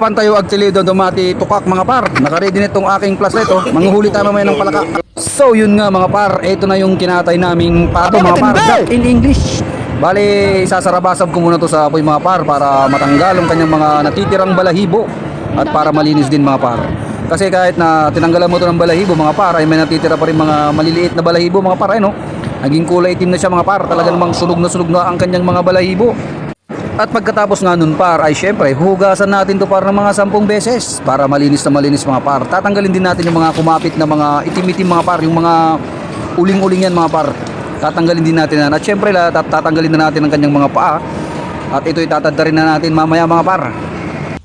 Pantayo Agtilido Dumati Tukak mga par. Nakaready nitong aking plaslet oh. Manguhuli tayo mamaya ng palaka. So yun nga mga par, ito na yung kinatay naming pato mga par. Duck in English. Bali, sasarabasab ko muna to sa apoy mga par para matanggal ang kanyang mga natitirang balahibo at para malinis din mga par. Kasi kahit na tinanggalan mo to ng balahibo mga par, ay may natitira pa rin mga maliliit na balahibo mga par, ay no? Naging kulay itim na siya mga par, talaga namang sunog na sunog na ang kanyang mga balahibo. At pagkatapos nga nun par ay syempre hugasan natin to par ng mga sampung beses para malinis na malinis mga par. Tatanggalin din natin yung mga kumapit na mga itim-itim mga par, yung mga uling-uling yan mga par. Tatanggalin din natin yan. At syempre la, tat- tatanggalin na natin ang kanyang mga paa. At ito itatadda rin na natin mamaya mga par.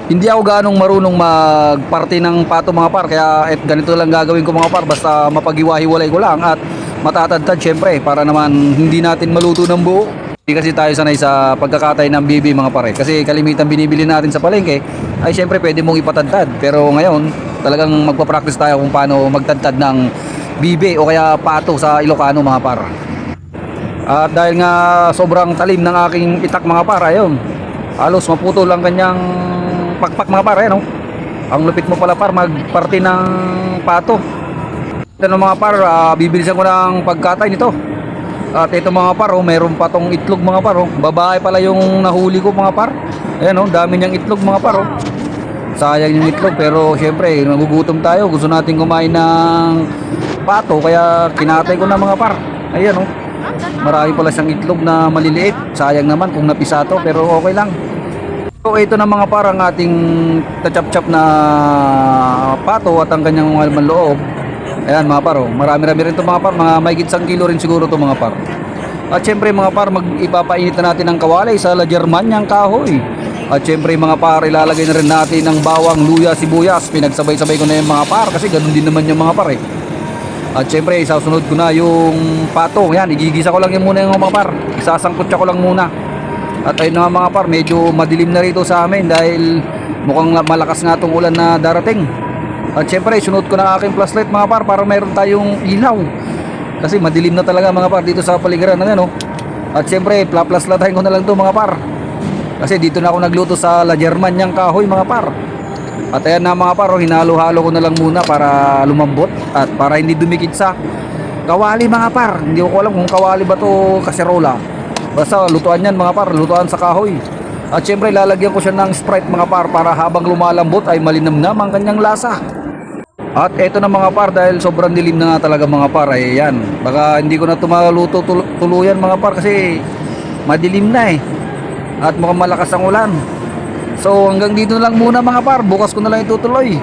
Hindi ako ganong marunong magparty ng pato mga par kaya et, ganito lang gagawin ko mga par basta mapaghiwa-hiwalay ko lang at matatadtad syempre para naman hindi natin maluto ng buo. Hindi kasi tayo sanay sa pagkakatay ng bibi mga pare kasi kalimitan binibili natin sa palengke ay syempre pwede mong ipatadtad pero ngayon talagang magpa-practice tayo kung paano magtadtad ng bibi o kaya pato sa Ilocano mga par. At dahil nga sobrang talim ng aking itak mga par ayun halos maputol ang kanyang pakpak mga par no? ang lupit mo pala par magparty ng pato ito mga par ah, bibilisan ko ng pagkatay nito at ito mga par oh, meron pa tong itlog mga par oh. babae pala yung nahuli ko mga par ayan oh dami niyang itlog mga par oh. sayang yung itlog pero syempre nagugutom tayo gusto natin kumain ng pato kaya kinatay ko na mga par ayan oh marami pala siyang itlog na maliliit sayang naman kung napisa to pero okay lang So ito na mga parang ating tachap-chap na pato at ang kanyang mga loob. Ayan mga paro, marami-rami rin to mga par, mga mahigit isang kilo rin siguro to mga par. At syempre mga par, mag-ipapainit na natin ng kawalay sa La Germanyang kahoy. At syempre mga par, ilalagay na rin natin ng bawang, luya, sibuyas. Pinagsabay-sabay ko na yung mga par kasi ganun din naman yung mga par eh. At syempre, isasunod ko na yung pato. Yan, igigisa ko lang yung muna yung mga par. Isasangkot ko lang muna. At ayun na mga par, medyo madilim na rito sa amin dahil mukhang malakas nga tong ulan na darating. At syempre, sunod ko na aking flashlight mga par para mayroon tayong ilaw. Kasi madilim na talaga mga par dito sa paligiran ng ano. At syempre, plaplaslatahin ko na lang to mga par. Kasi dito na ako nagluto sa La Germanyang kahoy mga par. At ayan na mga par, oh, hinalo-halo ko na lang muna para lumambot at para hindi dumikit sa kawali mga par. Hindi ko alam kung kawali ba to kaserola. Basta lutuan yan mga par, lutuan sa kahoy. At syempre lalagyan ko siya ng Sprite mga par para habang lumalambot ay malinamnam ang kanyang lasa. At eto na mga par dahil sobrang dilim na nga talaga mga par ay yan. Baka hindi ko na tumaluto tul- tuluyan mga par kasi madilim na eh. At mukhang malakas ang ulan. So hanggang dito lang muna mga par, bukas ko na lang itutuloy.